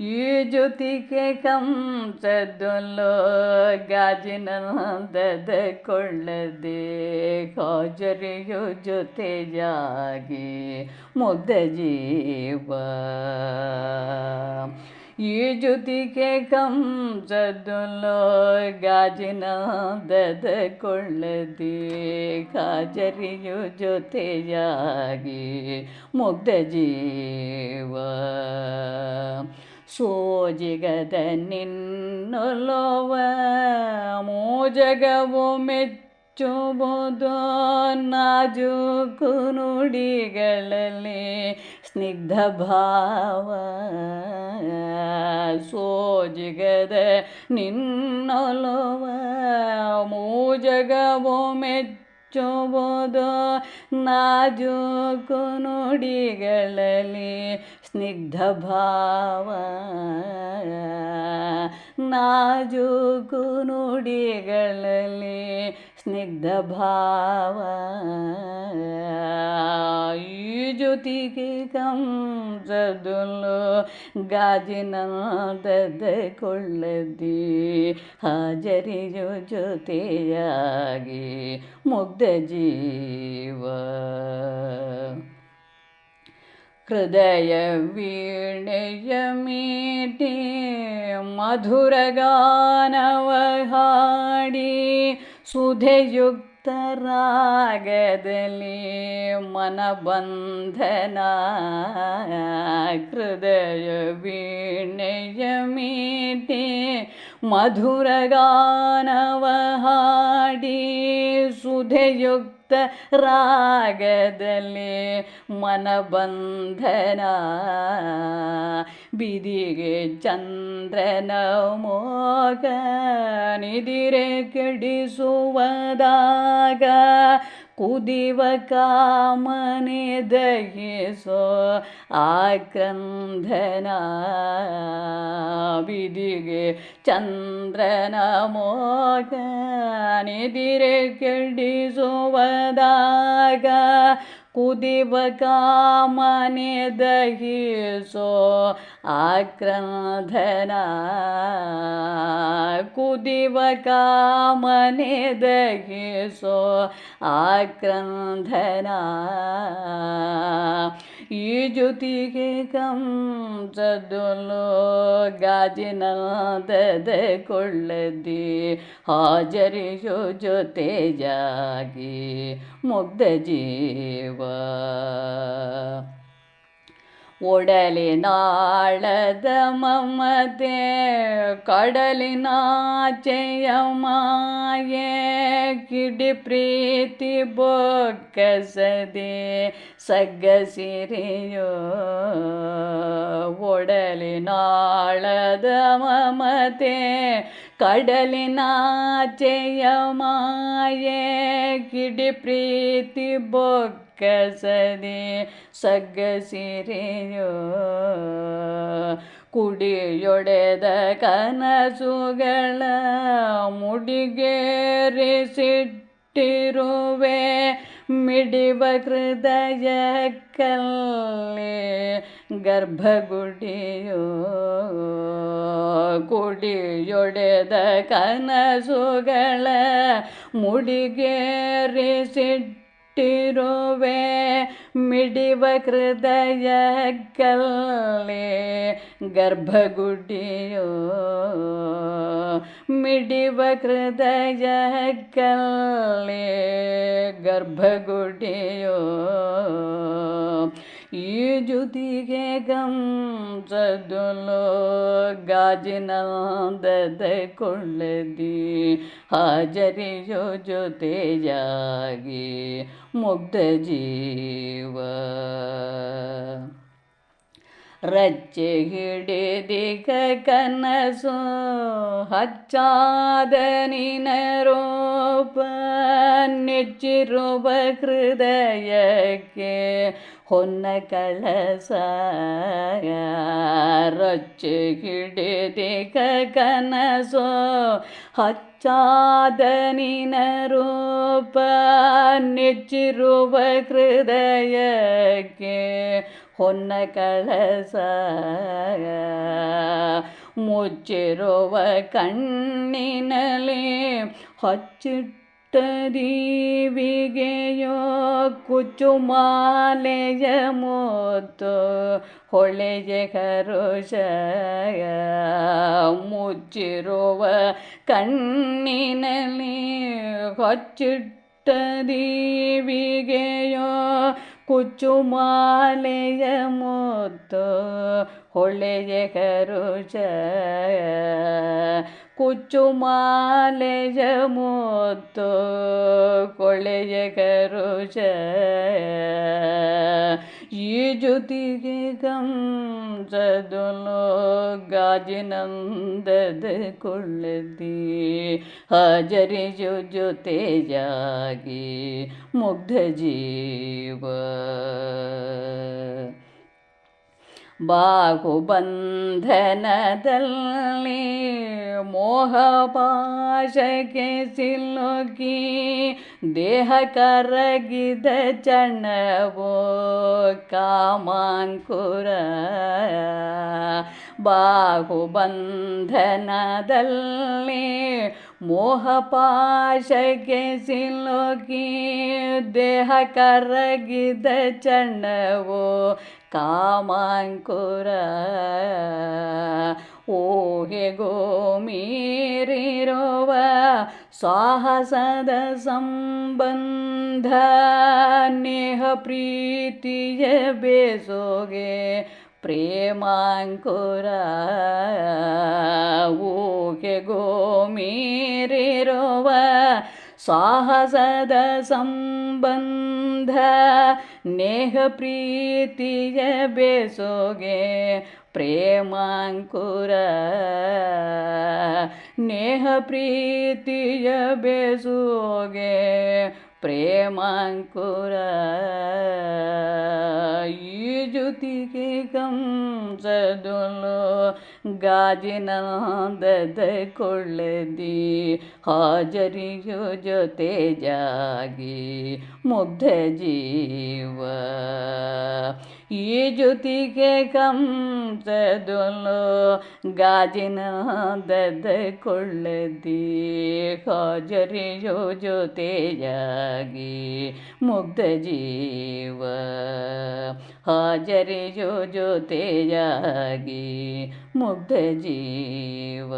ಈ ಜೊತೆಗೆ ಕಂಸದಲ್ಲೋ ಗಾಜಿನಂದದ ಕೊಳ್ಳದೆ ಜೊತೆ ಜೊತೆಯಾಗಿ ಮುದ್ದ ಜೀವ. ಈ ಜೊತೆಗೆ ಕಂಸದಲ್ಲೋ ಗಾಜಿನಂದದ ಕೊಳ್ಳದೆ ಜೊತೆ ಜೊತೆಯಾಗಿ ಮುಗ್ಧ ಜೀವ. ಸೋಜಿಗದ ನಿನ್ನೊಲವ ಮೋಜಗವು ಮೆಚ್ಚುವುದು ನಾಜೂಕು ನುಡಿಗಳಲ್ಲಿ ಸ್ನಿಗ್ಧ ಭಾವ. ಸೋಜಿಗದ ನಿನ್ನೊಲವ ಮೋಜಗವು ಮೆಚ್ಚುವುದು ನಾಜೂಕು ನುಡಿಗಳಲ್ಲಿ ಸ್ನಿಗ್ಧ ಭಾವ. ನಾಜೂಕು ನುಡಿಗಳಲ್ಲಿ ಸ್ನಿಗ್ಧ ಭಾವ ಈ ಜೊತೆಗೆ ಕಂಸದಲು ಗಾಜಿನದ ಕೊಳ್ಳದಿ ಹಾಜರಿಯು ಜೊತೆಯಾಗಿ ಮುಗ್ಧ ಜೀವ ಹೃದಯ ವೀಣೆಯ ಮೀಟಿ ಮಧುರಗಾನವ ಹಾಡಿ ಸುಧೆಯುಕ್ತರಾಗದಲ್ಲಿ ಮನಬಂಧನ ಹೃದಯ ವೀಣೆಯ ಮೀಟಿ ಮಧುರಗಾನವ ಹಾಡಿ ಸುಧೆಯುಕ್ತ ರಾಗದಲ್ಲಿ ಮನಬಂಧನ. ಬಿದಿಗೆ ಚಂದ್ರನ ಮೋಗ ನಿದಿರೆ ಕೆಡಿಸುವದಾಗ ಕುದಿವ ಕಾಮನೆ ದಹಿಸೋ ಆಕ್ರಂಧನ ಬಿದಿಗೆ ಚಂದ್ರನ ಮೋಗ ನಿದಿರೆ ಕೆಡಿಸುವದಾಗ ಕುದಿವ ಕಾಮನೆ ದಹಿಸೋ ಆಕ್ರಂಧನ ಕುದಿವ ಕಾಮನೆ ದಹಿಸೋ ಆಕ್ರಂಧನ ಈ ಜೊತೆಗೆ ಕಂಸದೊಲು ಗಾಜಿನದ ಕೊಳ್ಳದಿ. ಹಾಜರಿಯು ಜೊತೆಯಾಗಿ ಮುಗ್ಧ ಜೀವ ಒಡಲಿನಾಳದ ಮಮತೆ ಕಡಲಿನಾಚೆಯ ಮಾಯೆ ಕಿಡಿ ಪ್ರೀತಿ ಬೊಕ್ಕಸದೆ ಸಗ್ಗಸಿರಿಯೋ. ಒಡಲಿನಾಳದ ಮಮತೆ ಕಡಲಿನಾಚೆಯ ಮಾಯೆ ಕಿಡಿ ಪ್ರೀತಿ ಬೊಕ್ಕಸದೆ ಸಗ್ಗಸಿರಿಯೋ? ಕುಡಿಯೊಡೆದ ಕನಸುಗಳ ಮುಡಿಗೇರಿಸಿಟ್ಟಿರುವೆ ಮಿಡಿವ ಹೃದಯ ಕಲ್ಲಿ ಗರ್ಭಗುಡಿಯೋ? ಕುಡಿಯೊಡೆದ ಕನಸುಗಳ ಮುಡಿಗೇರಿಸಿಟ್ಟಿರುವೆ ಮಿಡಿವ ಹೃದಯ ಕಲ್ಲೇ ಗರ್ಭಗುಡಿಯೋ ಮಿಡಿವ ಹೃದಯ ಕಲ್ಲೇ ಗರ್ಭಗುಡಿಯೋ ಈ ಜೊತೆಗೆ ಗಂಸದಲು ಗಾಜಿನದ ಕೊಳ್ಳದಿ ಹಾಜರಿಯೋ ಜೊತೆಯಾಗಿ ಮುಗ್ಧ ಜೀವ அறிவ ಹಿಡಿದಿಗ ಕನಸು ಹಚ್ಚಾದ ನಿನ ರೂಪ ನೆಚ್ಚಿರುವ ಹೃದಯಕ್ಕೆ ಹೊನ್ನ ಕಳಸ ರಚ್ಚೆ ಹಿಡಿದಿಗ ಕನಸು ಹಚ್ಚಾದ ನಿನ ರೂಪ ನೆಚ್ಚಿರುವ ಹೃದಯಕ್ಕೆ ಹೊನ್ನ ಕಳಸ ಮುಚ್ಚಿರುವ ಕಣ್ಣಿನಲ್ಲಿ ಹಚ್ಚಿಟ್ಟ ದೀವಿಗೆಯೋ ಕುಚುಮಾಲೆಯ ಮುತ್ತು ಹೊಳೆಯ ಕರುಷಯ ಮುಚ್ಚಿರುವ ಕಣ್ಣಿನಲ್ಲಿ ಹಚ್ಚಿಟ್ಟ ದೀವಿಗೆಯೋ ಕುಚುಮಾಲೆಯ ಮುತ್ತು ಹೊಳೆಯ ಕರುಜ ಕುಚುಮಾಲೆಯ ಮುತ್ತು ಕೊಳೆಯ ಕರುಷ ಈ ಜೊತೆಗೆ ಕಂಸದೊಲು ಗಾಜಿನಂದದ ಕೊಳ್ಳದಿ ಹಾಜರಿಯು ಜೊತೆಯಾಗಿ ಮುಗ್ಧ ಜೀವ ಬಾಹುಬಂಧನದಲ್ಲಿ ಮೋಹಪಾಶಕ್ಕೆ ಸಿಲುಕಿ ದೇಹ ಕರಗಿದ ಚಣವೋ ಕಾಮಾಂಕುರ. ಬಾಹುಬಂಧನದಲ್ಲಿ ಮೋಹಪಾಶಕ್ಕೆ ಸಿಲುಕಿ ದೇಹ ಕರಗಿದ ಚಣ್ಣವೋ ಕಾಮಾಂಕುರ. ಊಹೆಗೋ ಮೀರಿರುವ ಸಾಹಸದ ಸಂಬಂಧ ನೇಹ ಪ್ರೀತಿಯ ಬೇಸೋಗೆ ಪ್ರೇಮಾಂಕುರ. ಊಹೆಗೋ ಮೀರಿರುವ ಸಾಹಸದ ಸಂಬಂಧ ನೇಹ ಪ್ರೀತಿಯ ಬೇಸೋಗೆ ಪ್ರೇಮಾಂಕುರ. ನೇಹ ಪ್ರೀತಿಯ ಬೇಸೋಗೆ ಪ್ರೇಮಾಂಕುರ ಈ ಜೊತೆಗೆ ಕಂಸದೊಲು ಗಾಜಿನಂದದ ಕೊಳ್ಳದಿ ಹಾಜರಿಯು ಜೊತೆಯಾಗಿ ಮುಗ್ಧ ಜೀವ ಈ ಜೊತೆಗೆ ಕಂಸದೊಲು ಗಾಜಿನಂದದ ಕೊಳ್ಳದಿ ಹಾಜರಿಯು ಜೊತೆಯಾಗಿ ಮುಗ್ಧ ಜೀವ. ಹಾಜರಿಯು ಜೊತೆಯಾಗಿ ಮುಗ್ಧ ಜೀವ.